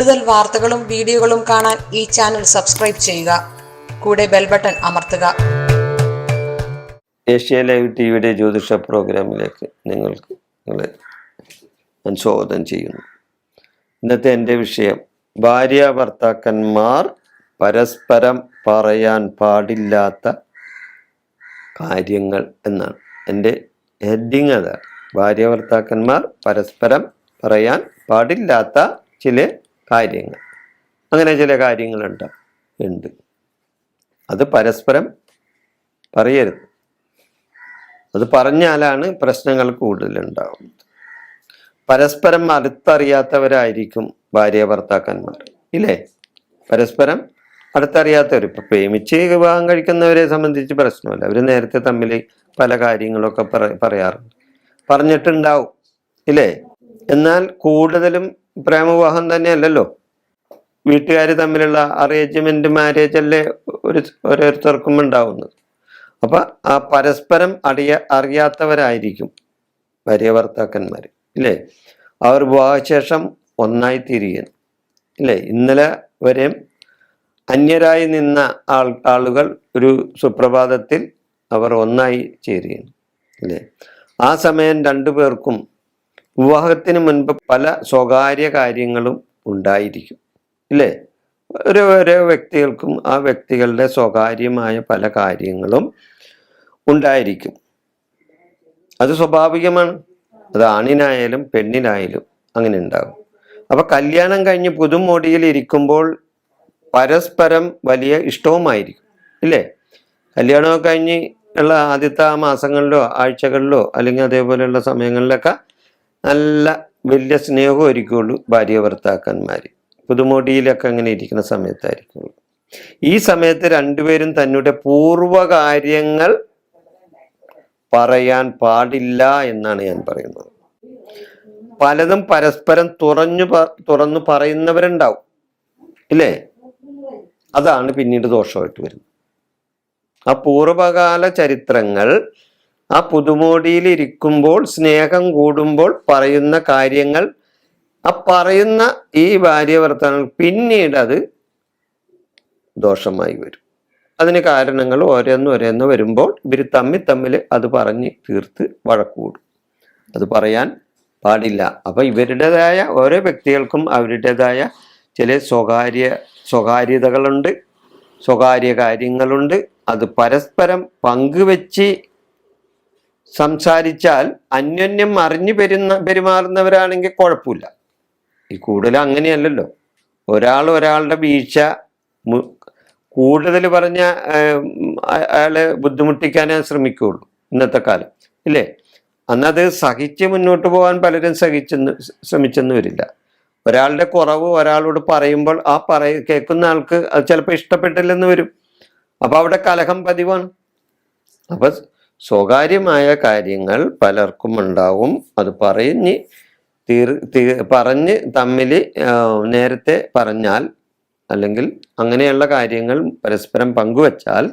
കൂടുതൽ വാർത്തകളും വീഡിയോകളും കാണാൻ ഈ ചാനൽ സബ്സ്ക്രൈബ് ചെയ്യുക. കൂടെ ബെൽ ബട്ടൺ അമർത്തുക. ഏഷ്യ ലൈവ് ടി വിയുടെ ജ്യോതിഷ പ്രോഗ്രാമിലേക്ക് നിങ്ങൾക്ക് നിങ്ങളെ സ്വാഗതം ചെയ്യുന്നു. ഇന്നത്തെ എന്റെ വിഷയം ഭാര്യ ഭർത്താക്കന്മാർ പരസ്പരം പറയാൻ പാടില്ലാത്ത കാര്യങ്ങൾ എന്നാണ്. എന്റെ ഹെഡിങ് അതാണ്. ഭാര്യ ഭർത്താക്കന്മാർ പരസ്പരം പറയാൻ പാടില്ലാത്ത ചില കാര്യങ്ങൾ. അങ്ങനെ ചില കാര്യങ്ങളുണ്ട്. ഉണ്ട്. അത് പരസ്പരം പറയരുത്. അത് പറഞ്ഞാലാണ് പ്രശ്നങ്ങൾ കൂടുതലുണ്ടാവുന്നത്. പരസ്പരം അടുത്തറിയാത്തവരായിരിക്കും ഭാര്യ ഭർത്താക്കന്മാർ. ഇല്ലേ? പരസ്പരം അടുത്തറിയാത്തവർ ഇപ്പം പ്രേമിച്ച് വിവാഹം കഴിക്കുന്നവരെ സംബന്ധിച്ച് പ്രശ്നമല്ല. അവർ നേരത്തെ തമ്മിൽ പല കാര്യങ്ങളൊക്കെ പറയാറുണ്ട്. പറഞ്ഞിട്ടുണ്ടാവും. ഇല്ലേ? എന്നാൽ കൂടുതലും പ്രേമവിവാഹം തന്നെയല്ലല്ലോ? വീട്ടുകാർ തമ്മിലുള്ള അറേഞ്ച്മെന്റ് മാരേജ് അല്ലേ ഒരു ഓരോരുത്തർക്കും ഉണ്ടാവുന്നത്. അപ്പൊ ആ പരസ്പരം അറിയ അറിയാത്തവരായിരിക്കും ഭാര്യ ഭർത്താക്കന്മാർ ഇല്ലേ? അവർ വിവാഹശേഷം ഒന്നായി തിരിയുന്നു ഇല്ലേ? ഇന്നലെ വരെയും അന്യരായി നിന്ന ആൾ ആളുകൾ ഒരു സുപ്രഭാതത്തിൽ അവർ ഒന്നായി ചേരുകയാണ് ഇല്ലേ? ആ സമയം രണ്ടു പേർക്കും വിവാഹത്തിന് മുൻപ് പല സ്വകാര്യ കാര്യങ്ങളും ഉണ്ടായിരിക്കും. ഇല്ലേ? ഓരോ ഓരോ വ്യക്തികൾക്കും ആ വ്യക്തികളുടെ സ്വകാര്യമായ പല കാര്യങ്ങളും ഉണ്ടായിരിക്കും. അത് സ്വാഭാവികമാണ്. അത് ആണിനായാലും പെണ്ണിനായാലും അങ്ങനെ ഉണ്ടാകും. അപ്പൊ കല്യാണം കഴിഞ്ഞ് പുതുമോടിയിൽ ഇരിക്കുമ്പോൾ പരസ്പരം വലിയ ഇഷ്ടവുമായിരിക്കും. ഇല്ലേ? കല്യാണമൊക്കെ കഴിഞ്ഞ് ഉള്ള ആദ്യത്തെ ആ മാസങ്ങളിലോ ആഴ്ചകളിലോ അല്ലെങ്കിൽ അതേപോലെയുള്ള സമയങ്ങളിലൊക്കെ നല്ല വലിയ സ്നേഹവും ആയിരിക്കുള്ളൂ ഭാര്യ ഭർത്താക്കന്മാർ പുതുമോടിയിലൊക്കെ അങ്ങനെ ഇരിക്കുന്ന സമയത്തായിരിക്കുള്ളൂ. ഈ സമയത്ത് രണ്ടുപേരും തന്നുടെ പൂർവകാര്യങ്ങൾ പറയാൻ പാടില്ല എന്നാണ് ഞാൻ പറയുന്നത്. പലതും പരസ്പരം തുറഞ്ഞു തുറന്നു പറയുന്നവരുണ്ടാവും. ഇല്ലേ? അതാണ് പിന്നീട് ദോഷമായിട്ട് വരുന്നത്. ആ പൂർവകാല ചരിത്രങ്ങൾ ആ പുതുമോടിയിൽ ഇരിക്കുമ്പോൾ സ്നേഹം കൂടുമ്പോൾ പറയുന്ന കാര്യങ്ങൾ ആ പറയുന്ന ഈ ഭാര്യ പിന്നീട് അത് ദോഷമായി വരും. അതിന് കാരണങ്ങൾ ഓരോന്ന് ഓരോന്ന് വരുമ്പോൾ ഇവർ തമ്മിൽ തമ്മിൽ അത് പറഞ്ഞ് തീർത്ത് വഴക്കൂടും അത് പറയാൻ പാടില്ല. അപ്പം ഇവരുടേതായ ഓരോ വ്യക്തികൾക്കും അവരുടേതായ ചില സ്വകാര്യ സ്വകാര്യതകളുണ്ട് സ്വകാര്യ കാര്യങ്ങളുണ്ട്. അത് പരസ്പരം പങ്കുവെച്ച് സംസാരിച്ചാൽ അന്യോന്യം അറിഞ്ഞു പെരുന്ന പെരുമാറുന്നവരാണെങ്കിൽ കുഴപ്പമില്ല. ഈ കൂടുതൽ അങ്ങനെയല്ലല്ലോ. ഒരാൾ ഒരാളുടെ വീഴ്ച കൂടുതൽ പറഞ്ഞ അയാളെ ബുദ്ധിമുട്ടിക്കാനേ ശ്രമിക്കുകയുള്ളൂ ഇന്നത്തെ കാലം. ഇല്ലേ? അന്നത് സഹിച്ച് മുന്നോട്ട് പോകാൻ പലരും സഹിച്ചെന്ന് ശ്രമിച്ചെന്ന് വരില്ല. ഒരാളുടെ കുറവ് ഒരാളോട് പറയുമ്പോൾ ആ പറയ കേൾക്കുന്ന ആൾക്ക് അത് ചിലപ്പോൾ ഇഷ്ടപ്പെട്ടില്ലെന്ന് വരും. അപ്പോൾ അവിടെ കലഹം പതിവാണ്. അപ്പൊ സ്വകാര്യമായ കാര്യങ്ങൾ പലർക്കും ഉണ്ടാവും. അത് പറഞ്ഞ് തീർ പറഞ്ഞ് തമ്മിൽ നേരത്തെ പറഞ്ഞാൽ അല്ലെങ്കിൽ അങ്ങനെയുള്ള കാര്യങ്ങൾ പരസ്പരം പങ്കുവച്ചാൽ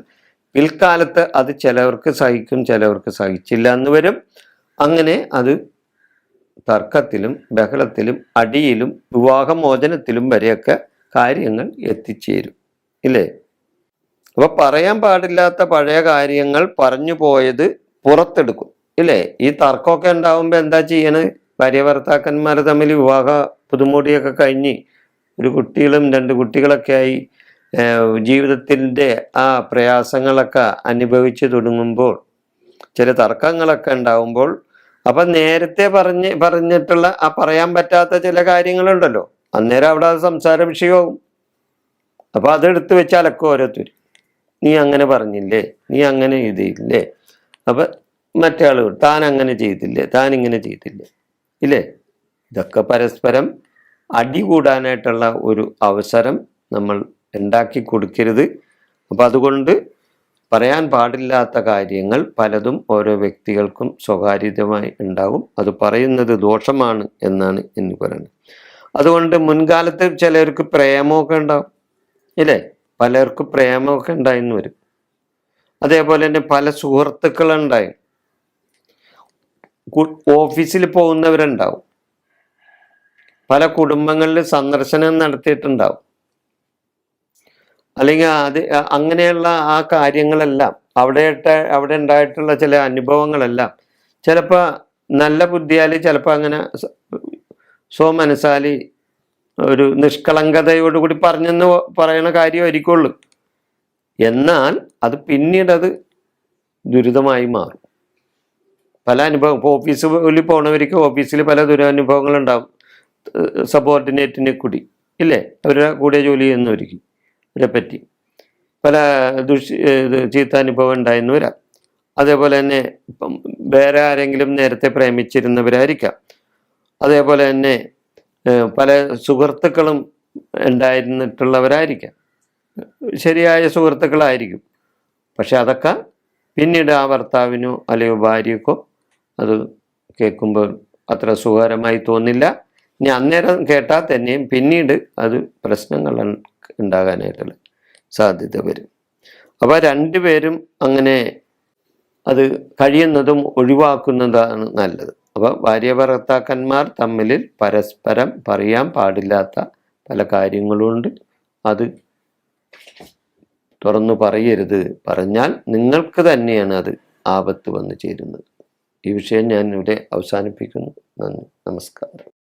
പിൽക്കാലത്ത് അത് ചിലവർക്ക് സഹിക്കും ചിലവർക്ക് സഹിച്ചില്ല എന്ന് വരും. അങ്ങനെ അത് തർക്കത്തിലും ബഹളത്തിലും അടിയിലും വിവാഹമോചനത്തിലും വരെയൊക്കെ കാര്യങ്ങൾ എത്തിച്ചേരും. ഇല്ലേ? അപ്പൊ പറയാൻ പാടില്ലാത്ത പഴയ കാര്യങ്ങൾ പറഞ്ഞു പോയത് പുറത്തെടുക്കും. ഇല്ലേ? ഈ തർക്കമൊക്കെ ഉണ്ടാവുമ്പോൾ എന്താ ചെയ്യണത് ഭാര്യ ഭർത്താക്കന്മാർ തമ്മിൽ വിവാഹ പുതുമോടിയൊക്കെ കഴിഞ്ഞ് ഒരു കുട്ടികളും രണ്ട് കുട്ടികളൊക്കെ ആയി ജീവിതത്തിന്റെ ആ പ്രയാസങ്ങളൊക്കെ അനുഭവിച്ചു തുടങ്ങുമ്പോൾ ചില തർക്കങ്ങളൊക്കെ ഉണ്ടാവുമ്പോൾ അപ്പൊ നേരത്തെ പറഞ്ഞ് പറഞ്ഞിട്ടുള്ള ആ പറയാൻ പറ്റാത്ത ചില കാര്യങ്ങളുണ്ടല്ലോ. അന്നേരം അവിടെ അത് സംസാര വിഷയമാവും അപ്പൊ അതെടുത്ത് വെച്ച് അലക്കും ഓരോരുത്തർ നീ അങ്ങനെ പറഞ്ഞില്ലേ? നീ അങ്ങനെ എഴുതിയില്ലേ? അപ്പൊ മറ്റേ ആളുകൾ താൻ അങ്ങനെ ചെയ്തില്ലേ? താൻ ഇങ്ങനെ ചെയ്തില്ലേ? ഇല്ലേ? ഇതൊക്കെ പരസ്പരം അടി കൂടാനായിട്ടുള്ള ഒരു അവസരം നമ്മൾ ഉണ്ടാക്കി കൊടുക്കരുത്. അപ്പൊ അതുകൊണ്ട് പറയാൻ പാടില്ലാത്ത കാര്യങ്ങൾ പലതും ഓരോ വ്യക്തികൾക്കും സ്വകാര്യതമായി ഉണ്ടാകും. അത് പറയുന്നത് ദോഷമാണ് എന്നാണ് എന്ന് പറയുന്നത്. അതുകൊണ്ട് മുൻകാലത്ത് ചിലർക്ക് പ്രേമമൊക്കെ ഉണ്ടാവും. ഇല്ലേ? പലർക്ക് പ്രേമമൊക്കെ ഉണ്ടായിന്ന് വരും. അതേപോലെ തന്നെ പല സുഹൃത്തുക്കളുണ്ടായി. ഓഫീസിൽ പോകുന്നവരുണ്ടാവും. പല കുടുംബങ്ങളിൽ സന്ദർശനം നടത്തിയിട്ടുണ്ടാവും. അല്ലെങ്കിൽ അത് അങ്ങനെയുള്ള ആ കാര്യങ്ങളെല്ലാം അവിടെ അവിടെ ഉണ്ടായിട്ടുള്ള ചില അനുഭവങ്ങളെല്ലാം ചിലപ്പോൾ നല്ല ബുദ്ധിയാൽ ചിലപ്പോൾ അങ്ങനെ സ്വമനസാലി ഒരു നിഷ്കളങ്കതയോടുകൂടി പറഞ്ഞെന്ന് പറയണ കാര്യമായിരിക്കുള്ളൂ. എന്നാൽ അത് പിന്നീട് അത് ദുരിതമായി മാറും. പല അനുഭവം ഇപ്പോൾ ഓഫീസിൽ പോണവർക്ക് ഓഫീസിൽ പല ദുരനുഭവങ്ങളുണ്ടാവും. സബോർഡിനേറ്റിനെ കൂടി ഇല്ലേ? അവരുടെ കൂടെ ജോലി ചെയ്യുന്നവർക്ക് അവരെ പറ്റി. പല ദുഷ് ചീത്ത അനുഭവം ഉണ്ടായെന്ന് വരാം അതേപോലെ തന്നെ ഇപ്പം വേറെ ആരെങ്കിലും നേരത്തെ പ്രേമിച്ചിരുന്നവരായിരിക്കാം. അതേപോലെ തന്നെ പല സുഹൃത്തുക്കളും ഉണ്ടായിരുന്നിട്ടുള്ളവരായിരിക്കാം. ശരിയായ സുഹൃത്തുക്കളായിരിക്കും. പക്ഷെ അതൊക്കെ പിന്നീട് ആ ഭർത്താവിനോ അല്ലെങ്കിൽ ഭാര്യക്കോ അത് കേൾക്കുമ്പോൾ അത്ര സുഖകരമായി തോന്നില്ല. ഇനി അന്നേരം കേട്ടാൽ തന്നെയും പിന്നീട് അത് പ്രശ്നങ്ങൾ ഉണ്ടാകാനായിട്ടുള്ള സാധ്യത വരും. അപ്പോൾ രണ്ടുപേരും അങ്ങനെ അത് കഴിയുന്നതും ഒഴിവാക്കുന്നതാണ് നല്ലത്. അപ്പോൾ ഭാര്യ ഭർത്താക്കന്മാർ തമ്മിൽ പരസ്പരം പറയാൻ പാടില്ലാത്ത പല കാര്യങ്ങളുണ്ട്. അത് തുറന്നു പറയരുത്. പറഞ്ഞാൽ നിങ്ങൾക്ക് തന്നെയാണ് അത് ആപത്ത് വന്നു ചേരുന്നത്. ഈ വിഷയം ഞാൻ ഇവിടെ അവസാനിപ്പിക്കുന്നു. നന്ദി. നമസ്കാരം.